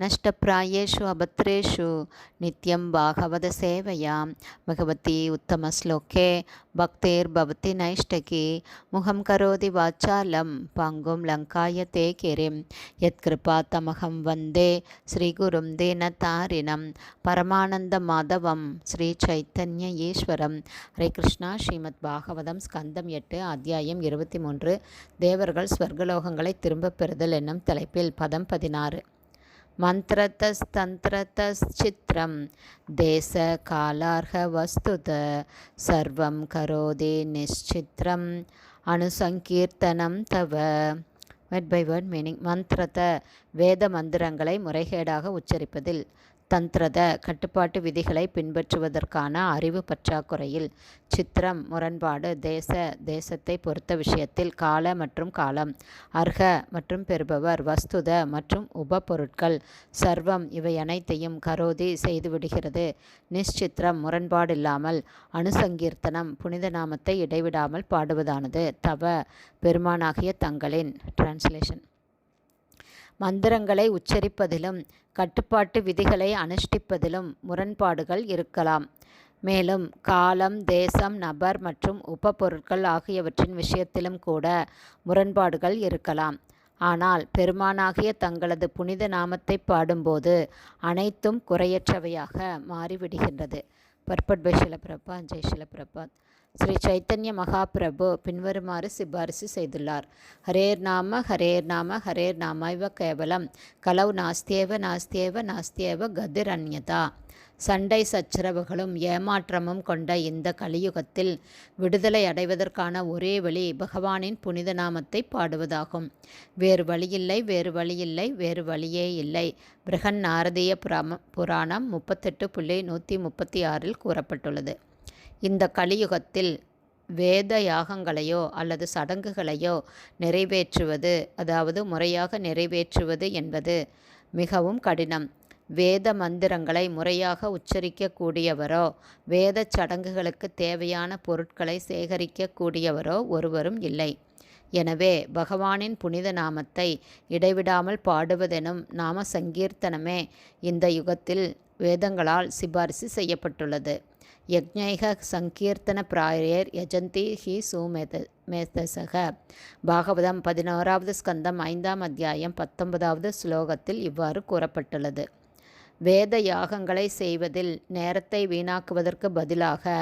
नष्टप्रायेषु अभद्रेषु नित्यं भागवतसेवयां भगवती उत्तमश्लोके भक्तिर्भवति नैष्टकी मुखं करोति वाचालं पाङ्गुं लङ्काय ते गिरिं यत्कृपातमहं वन्दे श्रीगुरुं दीनतारिणं परमानन्दमाधवं श्रीचैतन्य ஈஸ்வரம் ஹரே கிருஷ்ணா ஸ்ரீமத் பாகவதம் ஸ்கந்தம் எட்டு அத்தியாயம் இருபத்தி மூன்று தேவர்கள் ஸ்வர்கலோகங்களை திரும்பப் பெறுதல் என்னும் தலைப்பில் பதம் பதினாறு மந்திரத்தஸ்தந்திரத்திரம் தேச காலார்ஹ வஸ்துத சர்வம் கரோதி நிச்சித்திரம் அனுசங்கீர்த்தனம் தவ. வெட் பை வேர்ட் மீனிங் மந்திரத்தை வேத மந்திரங்களை முறைகேடாக உச்சரிப்பதில். தந்திரத கட்டுப்பாட்டு விதிகளை பின்பற்றுவதற்கான அறிவு பற்றாக்குறையில் சித்திரம் முரண்பாடு தேச தேசத்தை பொறுத்த விஷயத்தில் கால மற்றும் காலம் அர்ஹ மற்றும் பெறுபவர் வஸ்துத மற்றும் உப பொருட்கள் சர்வம் இவை அனைத்தையும் கரோதி செய்துவிடுகிறது. நிச்சித்திரம் முரண்பாடில்லாமல் அணுசங்கீர்த்தனம் புனித நாமத்தை இடைவிடாமல் பாடுவதானது தவ பெருமானாகிய தங்களின் டிரான்ஸ்லேஷன் மந்திரங்களை உச்சரிப்பதிலும் கட்டுப்பாட்டு விதிகளை அனுஷ்டிப்பதிலும் முரண்பாடுகள் இருக்கலாம். மேலும் காலம் தேசம் நபர் மற்றும் உபப்பொருட்கள் ஆகியவற்றின் விஷயத்திலும் கூட முரண்பாடுகள் இருக்கலாம். ஆனால் பெருமானாகிய தங்களது புனித நாமத்தை பாடும்போது அனைத்தும் குறையற்றவையாக மாறிவிடுகின்றது. பர்பட் பை ஜெய் ஷிலபிரபாத் ஸ்ரீ சைத்தன்ய மகாபிரபு பின்வருமாறு சிபாரிசு செய்துள்ளார். ஹரேர் நாம ஹரேர் நாம ஹரேர் நாமைவ கேவலம். கலவு நாஸ்தியேவ நாஸ்தியேவ நாஸ்தியேவ கதிர் அந்யதா சண்டை சச்சரவுகளும் ஏமாற்றமும் கொண்ட இந்த கலியுகத்தில் விடுதலை அடைவதற்கான ஒரே வழி பகவானின் புனித நாமத்தை பாடுவதாகும். வேறு வழியில்லை வேறு வழியில்லை வேறு வழியே இல்லை. பிரகன் நாரதீய புராம புராணம் முப்பத்தெட்டு புள்ளி நூற்றி முப்பத்தி ஆறில் கூறப்பட்டுள்ளது. இந்த கலியுகத்தில் வேத யாகங்களையோ அல்லது சடங்குகளையோ நிறைவேற்றுவது அதாவது முறையாக நிறைவேற்றுவது என்பது மிகவும் கடினம். வேத மந்திரங்களை முறையாக உச்சரிக்கக்கூடியவரோ வேத சடங்குகளுக்கு தேவையான பொருட்களை சேகரிக்கக்கூடியவரோ ஒருவரும் இல்லை. எனவே பகவானின் புனித நாமத்தை இடைவிடாமல் பாடுவதெனும் நாம சங்கீர்த்தனமே இந்த யுகத்தில் வேதங்களால் சிபாரிசு செய்யப்பட்டுள்ளது. யஜ்ஞைக சங்கீர்த்தன பிராயர் யஜந்தி ஹி சுமேத மேதசக. பாகவதம் பதினோராவது ஸ்கந்தம் ஐந்தாம் அத்தியாயம் பத்தொன்பதாவது ஸ்லோகத்தில் இவ்வாறு கூறப்பட்டுள்ளது. வேத யாகங்களை செய்வதில் நேரத்தை வீணாக்குவதற்கு பதிலாக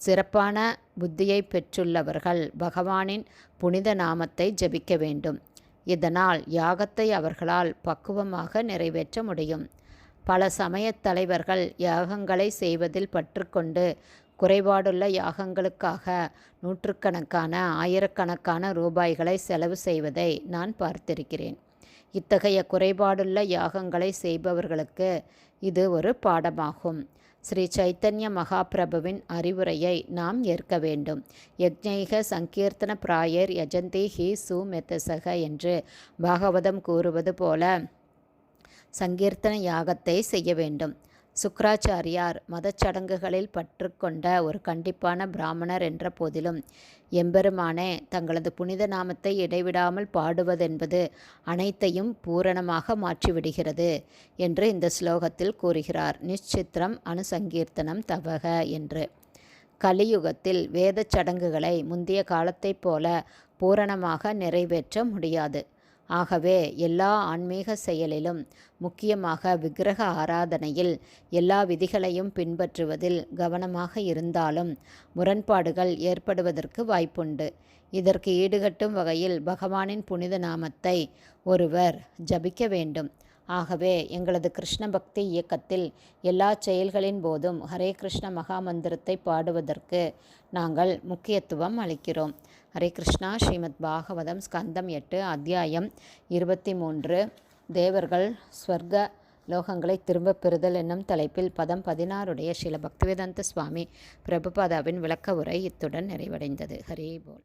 சிறப்பான புத்தியை பெற்றுள்ளவர்கள் பகவானின் புனித நாமத்தை ஜபிக்க வேண்டும். இதனால் யாகத்தை அவர்களால் பக்குவமாக நிறைவேற்ற முடியும். பல சமயத் தலைவர்கள் யாகங்களை செய்வதில் பற்றுக்கொண்டு குறைபாடுள்ள யாகங்களுக்காக நூற்றுக்கணக்கான ஆயிரக்கணக்கான ரூபாய்களை செலவு செய்வதை நான் பார்த்திருக்கிறேன். இத்தகைய குறைபாடுள்ள யாகங்களை செய்பவர்களுக்கு இது ஒரு பாடமாகும். ஸ்ரீ சைத்தன்ய மகாபிரபுவின் அறிவுரையை நாம் ஏற்க வேண்டும். யக்ஞைக சங்கீர்த்தன பிராயர் யஜந்தி ஹி சு மெத்தசக என்று பாகவதம் கூறுவது போல சங்கீர்த்தன யாகத்தை செய்ய வேண்டும். சுக்கராச்சாரியார் மதச்சடங்குகளில் பற்று கொண்ட ஒரு கண்டிப்பான பிராமணர் என்ற போதிலும் எம்பெருமானே தங்களது புனித நாமத்தை இடைவிடாமல் பாடுவதென்பது அனைத்தையும் பூரணமாக மாற்றிவிடுகிறது என்று இந்த ஸ்லோகத்தில் கூறுகிறார். நிச்சித்திரம் அணுசங்கீர்த்தனம் தவக என்று. கலியுகத்தில் வேதச் சடங்குகளை முந்தைய காலத்தைப் போல பூரணமாக நிறைவேற்ற முடியாது. ஆகவே எல்லா ஆன்மீக செயலிலும் முக்கியமாக விக்கிரக ஆராதனையில் எல்லா விதிகளையும் பின்பற்றுவதில் கவனமாக இருந்தாலும் முரண்பாடுகள் ஏற்படுவதற்கு வாய்ப்புண்டு. இதற்கு ஈடுகட்டும் வகையில் பகவானின் புனித நாமத்தை ஒருவர் ஜபிக்க வேண்டும். ஆகவே எங்களது கிருஷ்ண பக்தி இயக்கத்தில் எல்லா செயல்களின் போதும் ஹரே கிருஷ்ண மகாமந்திரத்தை பாடுவதற்கு நாங்கள் முக்கியத்துவம் அளிக்கிறோம். ஹரே கிருஷ்ணா ஸ்ரீமத் பாகவதம் ஸ்கந்தம் எட்டு அத்தியாயம் இருபத்தி மூன்று தேவர்கள் ஸ்வர்க லோகங்களை திரும்ப பெறுதல் என்னும் தலைப்பில் பதம் பதினாறுடைய ஸ்ரீல பக்திவேதாந்த சுவாமி பிரபுபாதாவின் விளக்க உரை இத்துடன் நிறைவடைந்தது. ஹரே போல்.